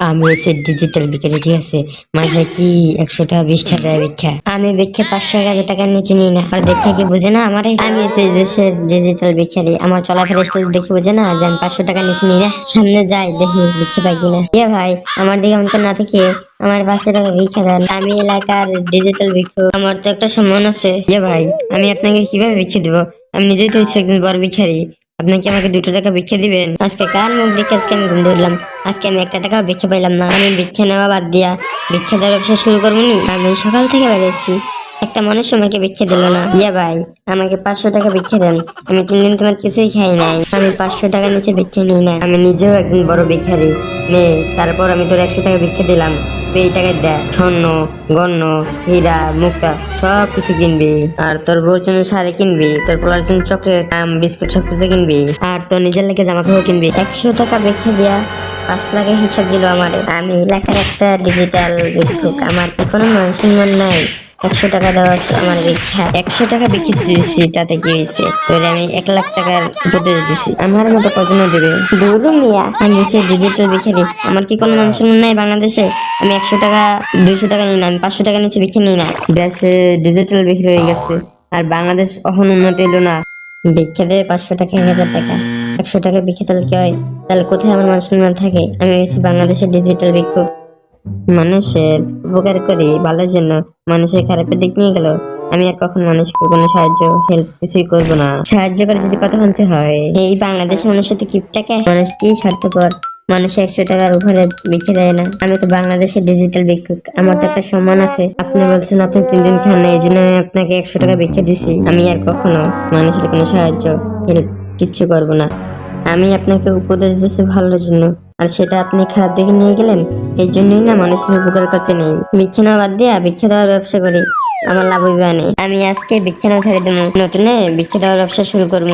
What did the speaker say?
আমি হচ্ছে ডিজিটাল বিকারি ঠিক আছে? মাঝে কি একশো টাকা টাকা দেয় ভিক্ষা। আমি ভিক্ষা পাঁচশো হাজার টাকার নিচে নিই না। আর দেখে কি বুঝে না আমার? আমি হচ্ছে দেশের ডিজিটাল ভিক্ষারি। আমার চলাফেরা স্টাইল দেখে বুঝে না যে আমি পাঁচশো টাকার নিচে নিই না। সামনে যাই, দেখি ভিক্ষা পাই কিনা। এ ভাই, আমার দিকে অন্তর না থেকে আমার পাঁচশো টাকা ভিক্ষা দেন। আমি এলাকার ডিজিটাল ভিক্ষু। আমার তো একটা সম্মান আছে। এ ভাই, আমি আপনাকে কীভাবে ভিক্ষা দিব? আমি নিজেই তো হচ্ছে একজন বড় ভিখারি আপনি কি আমাকে দুটো টাকা ভিক্ষে দিবেন? আজকে কার মুখ দেখে আজকে আমি ঘুম ধরলাম? আজকে আমি একটা টাকাও ভিক্ষে পাইলাম না। আমি ভিক্ষে নেওয়া বাদ দিয়া ভিক্ষা দেওয়ার ব্যবসা শুরু করব নি? আমি সকাল থেকে বেরিয়েছি একটা মানুষ আমাকে ভিক্ষা দিল না। ইয়া ভাই, আমাকে পাঁচশো টাকা ভিক্ষা দেন। আমি তিন দিন তোমার কিছুই খাই নাই। আমি পাঁচশো টাকা নিচে ভিক্ষা নিই না। আমি নিজেও একজন বড় ভিখারি। নে তারপর আমি তোর একশো টাকা ভিক্ষা দিলাম। এই টাকায় দেয় স্বর্ণ গণ্য হীরা, মুক্তা, সব কিছু কিনবি। আর তোর বউর জন্য শাড়ি কিনবি, তোর পোলার জন্য চকলেট, আম, বিস্কুট, সব কিছু কিনবি। আর তোর নিজের লেগে জামা কাপড় কিনবি। একশো টাকা বেঁকে দিয়া পাঁচ লাখের হিসাব দিল আমার। আমি এলাকার একটা ডিজিটাল ভিক্ষুক। আমার কি কোনো মান নাই? একশো টাকা দেওয়া আমার ভিক্ষা। একশো টাকা বিক্রি দিয়েছি, তাতে কি হয়েছে? তোরে আমি এক লাখ টাকার উপদেশ দিছি আমার মতো কজনে দেবে? দৌড়ু মিয়া, আমি হচ্ছে ডিজিটাল ভিখারি। আমার কি কোনো মান সম্মান নাই বাংলাদেশে? আমি একশো টাকা, দুইশো টাকা নিই না, আমি পাঁচশো টাকা নিচে বিক্রি নিই না। দেশে ডিজিটাল বিক্রি হয়ে গেছে, আর বাংলাদেশ অহন উন্নতি এলো না। ভিক্ষা দেবে পাঁচশো টাকা, এক হাজার টাকা। একশো টাকা বিক্রি তাহলে কি হয়? তাহলে কোথায় আমার মান সম্মান থাকে? আমি হয়েছি বাংলাদেশের ডিজিটাল ভিক্ষুক। মানুষের উপকার করি, ভালোর জন্য মানুষের খারাপের দিক নিয়ে গেল আমি আর কখন মানুষকে কোনো সাহায্য হেল্প কিছুই করব না। সাহায্য করে যদি কথা বলতে হয়, এই বাংলাদেশের মানুষের তো কিপটাকে মানুষ কি স্বার্থপর। মানুষ একশো টাকার উপরে বিক্রি দেয় না। আমি তো বাংলাদেশের ডিজিটাল ভিক্ষুক। আমার তো একটা সম্মান আছে। আপনি বলছেন আপনি তিন দিন খান না এই জন্য আমি আপনাকে একশো টাকা বিক্রি দিছি। আমি আর কখনো মানুষের কোনো সাহায্য হেল্প কিচ্ছু করব না। আমি আপনাকে উপদেশ দিচ্ছি ভালোর জন্য। আর সেটা আপনি খারাপ দিকে নিয়ে গেলেন এই জন্যই না মানুষের উপকার করতে নেই। বিছানা বাদ দিয়ে ভিক্ষা দেওয়ার ব্যবসা করি, আমার লাভ হইবে আমি আজকে বিছানা ছেড়ে দেবো, নতুন দেওয়ার ব্যবসা শুরু করব।